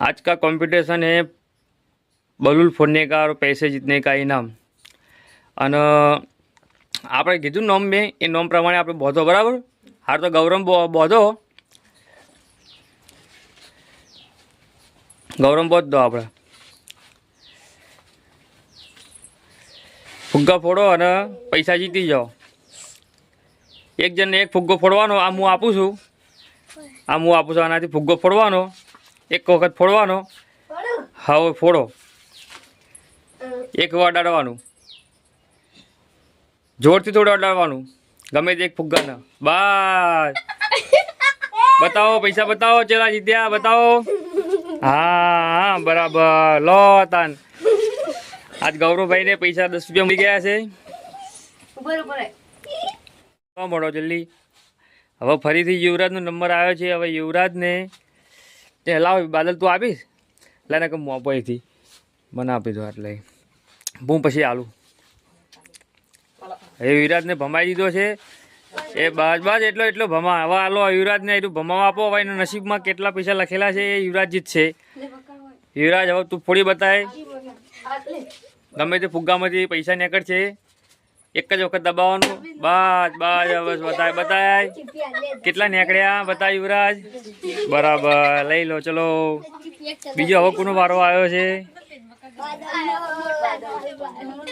आज का कंपटीशन है બલૂલ ફોડને કા और पैसे જીતને કા ઇનામ અને આપણે કીધું નોમ મેં એ નોમ પ્રમાણે આપણે બોધો બરાબર હાર તો ગૌરવ બો- બોધો ગૌરવ બોધ દો આપણે ફુગ્ગા ફોડો અને પૈસા જીતી જાઓ એક જણને એક ફુગ્ગો ફોડવાનો આ હું આપું છું આ હું આપું છું આનાથી ફુગ્ગો ફોડવાનો એક વખત ફોડવાનો. હવે ફોડો. એક વાર અડાડવાનું. જોરથી થોડું અડાડવાનું. ગમે તે એક ફુગ્ગાના. બસ બતાવો પૈસા બતાવો ચેલા જીત્યા બતાવો. હા હા બરાબર. લો તાન. આજ ગૌરવભાઈને પૈસા દસ રૂપિયા મળી ગયા છે. મળો જલ્દી. હવે ફરીથી યુવરાજનો નંબર આવ્યો છે. હવે યુવરાજને તે લાવ, બાદલ તું આપીશ? લઈને કે હું આપો મને આપી દો એટલે. હું પછી આલું. એ યુવરાજને ભમાઈ દીધો છે. એ બાજ બાજ એટલો એટલો ભમા. હવે આલો યુવરાજને એટલું ભમાવા આપો. હવે એના નસીબમાં કેટલા પૈસા લખેલા છે એ યુવરાજ જીતશે યુવરાજ, હવે તું ફોડી બતાય. ગમે તે ફુગ્ગામાંથી પૈસા નીકળશે. એક જ વખત દબાવવાનું? બસ બસ બસ બતાય? બતાય. કેટલા નીકળ્યા? બતાય યુવરાજ. બરાબર. લઈ લો ચલો. બીજો હવે કોનો વારો આવ્યો છે?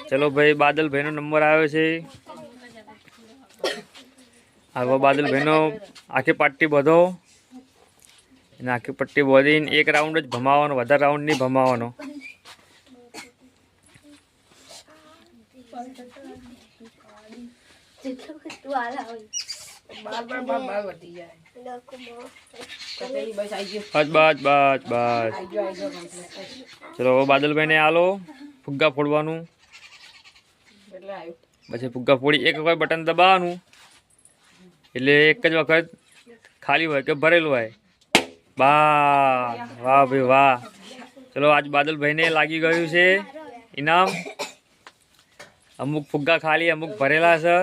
ચલો ભાઈ બાદલભાઈનો નંબર આવ્યો છે. હવે બાદલભાઈનો. આખી પાટી બધો. અને આખી પટ્ટી બોધીને એક રાઉન્ડ જ ભમાવાનો વધારે રાઉન્ડ નહીં ભમાવાનો. બાર બાર બાર બાર વધી જાય. તપેલી બસ ગયો બસ બસ બસ. ચલો આલો ફુગ્ગા ફોડવાનું. પછી ફુગ્ગા ફોડી એક વખત બટન દબાવવાનું એટલે એક જ વખત ખાલી હોય કે ભરેલું હોય. બા વાહ ભાઈ વાહ. ચલો આજ બાદલભાઈને લાગી ગયું છે ઇનામ. અમુક ફુગ્ગા ખાલી અમુક ભરેલા છે.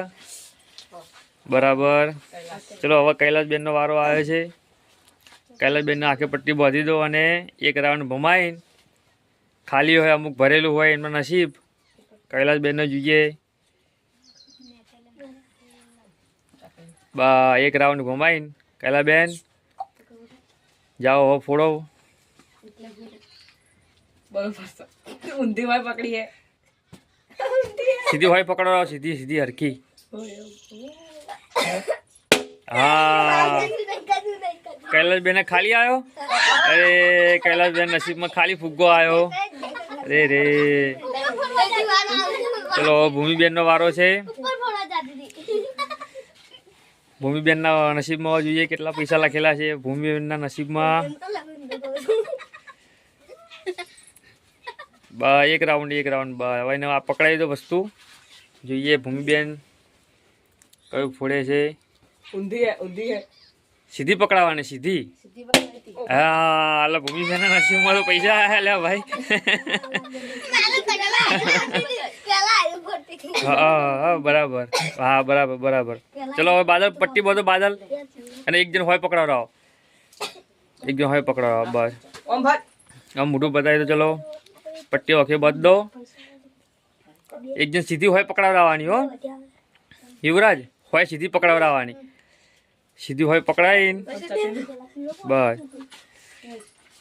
બરાબર. ચલો હવે કૈલાસબેનનો વારો આવે છે. કૈલાસબેનને આખે પટ્ટી બાંધી દો અને એક રાઉન્ડ ભમાઈને. ખાલી હોય અમુક ભરેલું હોય એમાં નસીબ. કૈલાસબેનને જોઈએ. બા એક રાઉન્ડ ઘુમાઈને કૈલાબેન જાઓ હવે ફોડો. બરોબર ઊંધી વાય પકડી સીધી હોય પકડો સીધી સીધી હરકી હા. કૈલાસબેન ખાલી આવ્યો અરે કૈલાસબેન નસીબમાં ખાલી ફુગ્ગો આવ્યો અરે રે. ચલો ભૂમિબેનનો વારો છે. ભૂમિબેનના નસીબમાં જોઈએ, કેટલા પૈસા લખેલા છે ભૂમિબેનના નસીબમાં. એક રાઉન્ડ એક રાઉન્ડ. હવે આ પકડાવી દો વસ્તુ. જોઈએ ભૂમિબેન. કયું ફોડે છે. ઊંધી હે ઊંધી હે. સીધી પકડાવાની સીધી. હા એટલે ભૂમિબેનના નસીબમાં તો પૈસા આયા લે ભાઈ. હા હા બરાબર. હા બરાબર બરાબર. ચલો હવે બાદલ પટ્ટી બધો બાદલ. અને એક જણ હોય પકડાવડાવો. એક જણ હોય પકડાવો બસ. ઓમ ભાઈ. આમ મોઢું બતાવી દો ચલો. પટ્ટી ઓકે બધ દો. એક જણ સીધી હોય પકડાવડાવવાની હો. યુવરાજ હોય સીધી પકડાવડાવવાની. સીધી હોય પકડાવી બસ.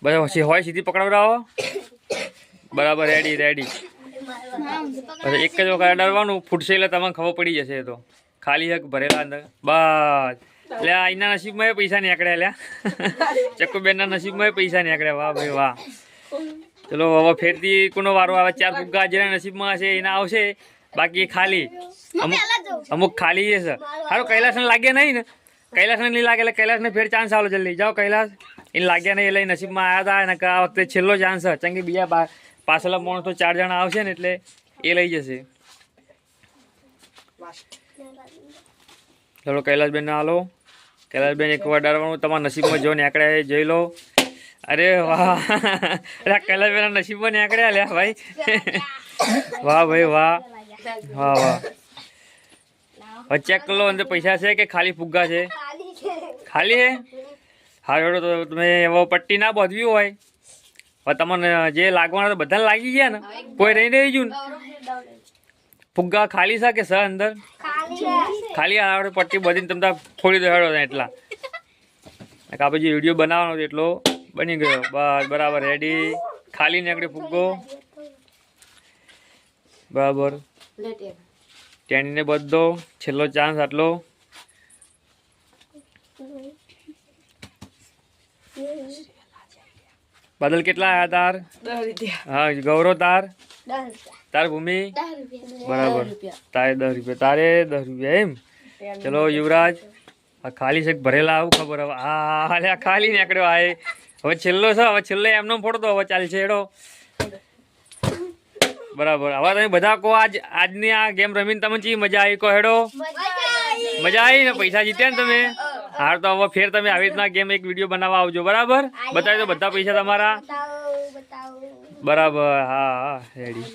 બસ, પછી હોય સીધી પકડાવડાવો. બરાબર રેડી રેડી એક જ વખત ડરવાનું, ફૂટશે એટલે તમને ખબર પડી જશે તો. ખાલી હક ભરેલા અંદર. બસ. એટલે એના નસીબમાં એ પૈસા નીકળ્યા લ્યા. ચક્કુબેનના નસીબમાં પૈસા નીકળ્યા વાહ, ભાઈ, વાહ. ચલો, હવે ફેરથી કોનો વારો આવે? ચાર ફુગ્ગા જેના નસીબમાં હશે, એના આવશે. બાકી ખાલી. અમુક અમુક ખાલી છે. સારું કૈલાસને લાગ્યા નહીં ને? કૈલાસને નહીં લાગે એટલે કૈલાસને ફેર ચાન્સ આલો જલ્દી. જાઓ કૈલાસ. એને લાગ્યા નહીં એટલે નસીબમાં આવ્યા હતા અને આ વખતે છેલ્લો ચાન્સ છે. કારણ કે બીજા પાછલા માણસ તો ચાર જણા આવશે ને એટલે એ લઈ જશે. ચલો કૈલાસબેન ના હાલો કૈલાસબેન એક વાર ડરવાનું તમારા નસીબમાં જો નીકળ્યા જોઈ લો. અરે વાહ. અરે કૈલાસબેન નસીબમાં નીકળ્યા લ્યા ભાઈ. વાહ ભાઈ વાહ. વાહ વાહ. ચેક કરો અંદર પૈસા છે કે ખાલી ફુગ્ગા છે? ખાલી છે. હા હેડો તો તમે એવો પટ્ટી ના બાંધવી હોય. તમને જે લાગવાના બધાને લાગી ગયા ને? કોઈ રહી રહી ગયું ને? ફુગ્ગા ખાલી છે કે સ અંદર? ખાલી આવડે પટ્ટી બધીને તમે ફોડી દો હેડો એટલા. આ પછી વીડિયો બનાવવાનો એટલો બની ગયો. બસ બરાબર રેડી ખાલી નીકળે ફુગ્ગો. બરાબર. એક. બધો છેલ્લો ચાન્સ આટલો. બદલ કેટલા આયા તાર? હા ગૌરવ તાર? તાર ભૂમિ? બરાબર. તારે દસ રૂપિયા. તારે દસ રૂપિયા એમ? ચલો યુવરાજ આ ખાલી છે ભરેલા આવું ખબર હવે? આ ખાલી નીકળ્યો આ એ. હવે છેલ્લો છે હવે છેલ્લે એમનો ફોડતો હવે ચાલશે હેડો. બરાબર. હવે તમે બધા કહો, આજ, આજની આ ગેમ રમીને તમે ચી મજા આવી? કહો હેડો. મજા આવી ને? પૈસા જીત્યા ને તમે? હાર તો હવે ફેર તમે આવી રીતના ગેમ એક વીડિયો બનાવવા આવજો. બરાબર? બતાવી દો બધા પૈસા તમારા. બરાબર, હા હા રેડી